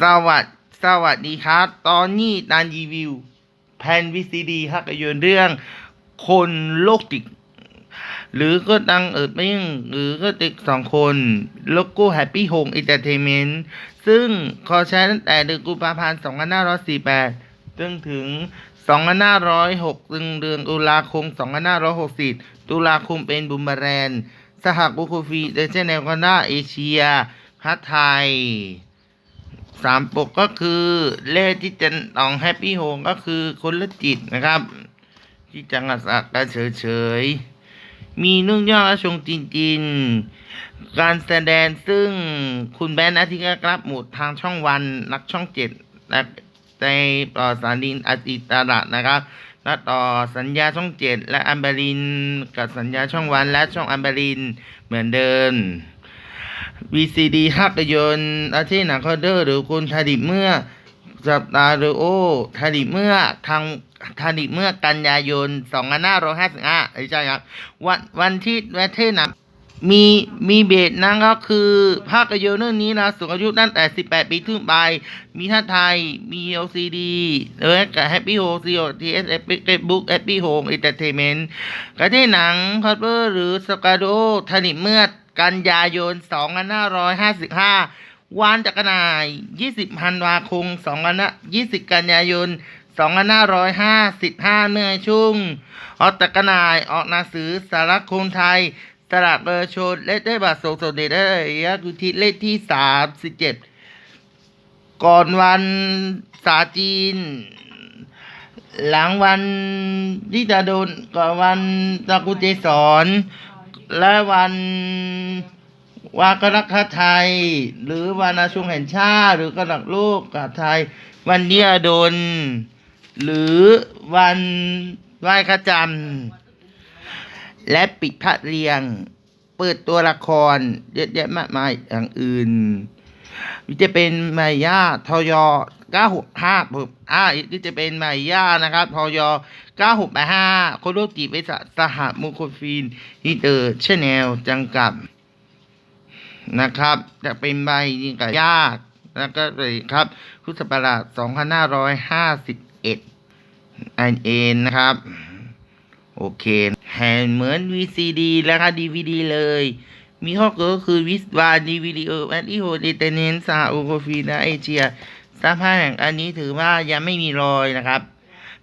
สวัสดสวัสดีครับ ตอนนี้นานรีวิวแผ่น VCD ภาพยนตร์เรื่อง คนโรคจิตหรือก็ดังเอิดไม่ยังหรือก็เด็กสองคนโลโก้แฮปปี้โฮมเอนเตอร์เทนเมนต์ซึ่งขอใช้ตั้งแต่เดือนกุมภาพันธ์2548 จนถึง 2506 ถึงเดือนตุลาคม 2560 ตุลาคมเป็นบุมเบอแรน สหกุคูฟีเดเจเนลคานาเอเชียพัทไทย สามปกก็คือเลขที่จะต้องแฮปปี้โฮมก็คือคนละจิตนะครับ ที่จังหวัดสักกันเฉยๆ มีนุ่งย่อและชงจีนจีนการแสดงซึ่งคุณแบนอาทิตย์ก็รับหมุดทางช่องวันนักช่องเจ็ดและในต่อสารินอาติตระนะครับและต่อสัญญาช่องเจ็ดและอัมบรินกับสัญญาช่องวันและช่องอัมบรินเหมือนเดิม VCD ภาพยนตร์อาทิตย์หนังคอเดอร์ หรือคุณทาดิเมื่อสัปดาห์หรือโอทาดิเมื่อทางทาดิเมื่อกันยายน2555ไม่ใช่ครับวันวันที่วันที่หนังมีมีเบสนั่นก็คือภาพยนตร์เรื่องนี้นะสูงอายุตั้งแต่ 18 ปีขึ้นไป มีท่าไทย มี LCD แล้วก็ Happy Home COTS Facebook Happy Home Entertainment กระที่หนังคอเปอร์หรือสกาโดทานิเมื่อ กันยายน 2555 วันจักรนาย 20 ธันวาคม2 20 กันยายน 2555เมื่อชุ่งออกจักรนายออกหนังสือสารคมไทยตลาดเบอร์ชนเลขได้บัตรส่งสดเด็จได้ยะกุทิเลขที่ 37 ก่อนวันศาจีน หลังวันที่จะโดนก่อนวันตะกุเจสอน และวันวากรักษไทย หรือวันอาชุงแห่งชาติ หรือกระดักโลกกับไทย วันเดียดน หรือวันไหว้ขจันทร์และปิดพระเรียง เปิดตัวละครเยอะแยะมากมายอย่างอื่นจะเป็นมายาทอย965ผมอ่านี่จะเป็นมายานะครับทอย 9685โคโรจิเวสสหมุโคฟีนฮิเตอร์ชแนลจังกับนะครับ จะเป็นใบนี่กับยากแล้วก็เลยครับพุทธศักราช2551อันเองนะครับ โอเคแฮนเหมือน VCD แล้วก็ DVD เลย มีข้อก็คือวิสวาดีวิดีโอแอนติโฮเดเตเนนซาโอโคฟีนาเอเชียสภาพแห่งอันนี้ถือว่ายังไม่มีรอยนะครับ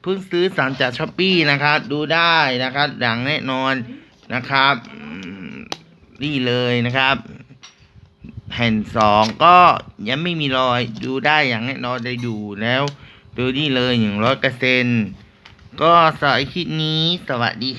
เพิ่งซื้อสั่งจากช้อปปี้นะครับดูได้นะครับดังแน่นอนนะครับนี่เลยนะครับ แผ่นสองก็ยังไม่มีรอยดูได้อย่างแน่นอนได้ดูแล้ว ดูนี่เลยหนึ่งร้อยเปอร์เซ็นก็สำหรับคลิปนี้สวัสดี